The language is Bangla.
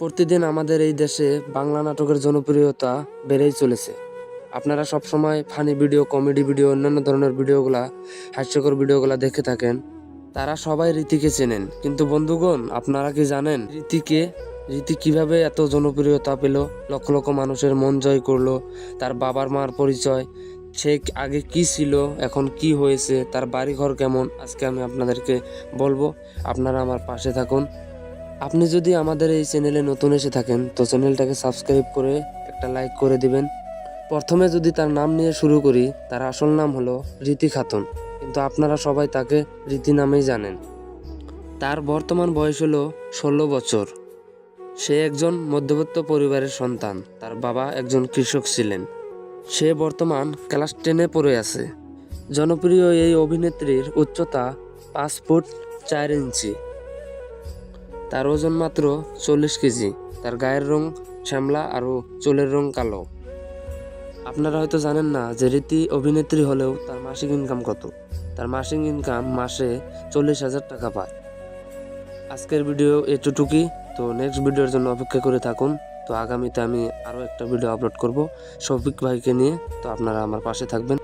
প্রতিদিন আমাদের এই দেশে বাংলা নাটকের জনপ্রিয়তা বেড়েই চলেছে। আপনারা সব সময় ফানি ভিডিও, কমেডি ভিডিও, অন্যান্য ধরনের ভিডিওগুলা, হাস্যকর ভিডিওগুলা দেখে থাকেন। তারা সবাই রীতিকে চেনেন। কিন্তু বন্ধুগণ, আপনারা কি জানেন রীতিকে রীতি কীভাবে এত জনপ্রিয়তা পেল? লক্ষ লক্ষ মানুষের মন জয় করল, তার বাবার মার পরিচয়, সে আগে কি ছিল, এখন কি হয়েছে, তার বাড়ি ঘর কেমন? আজকে আমি আপনাদেরকে বলব, আপনারা আমার পাশে থাকুন। আপনি যদি আমাদের এই চ্যানেলে নতুন এসে থাকেন, তো চ্যানেলটাকে সাবস্ক্রাইব করে একটা লাইক করে দিবেন। প্রথমে যদি তার নাম নিয়ে শুরু করি, তার আসল নাম হলো রীতি খাতুন। কিন্তু আপনারা সবাই তাকে রীতি নামেই জানেন। তার বর্তমান বয়স হলো ষোলো বছর। সে একজন মধ্যবিত্ত পরিবারের সন্তান। তার বাবা একজন কৃষক ছিলেন। সে বর্তমান ক্লাস টেনে পড়ে আছে। জনপ্রিয় এই অভিনেত্রীর উচ্চতা পাঁচ ফুট চার ইঞ্চি। তার ওজন মাত্র চল্লিশ কেজি। তার গায়ের রং শ্যামলা আর চুলের রং কালো। আপনারা হয়তো জানেন না যে রীতি অভিনেত্রী হলেও তার মাসিক ইনকাম কত। তার মাসিক ইনকাম মাসে চল্লিশ হাজার টাকা পায়। আজকের ভিডিও এতটুকুই তো নেক্সট ভিডিওর জন্য অপেক্ষা করে থাকুন। তো আগামীতে আমি আরও একটা ভিডিও আপলোড করব। শফিক ভাইকে নিয়ে। তো আপনারা আমার পাশে থাকবেন।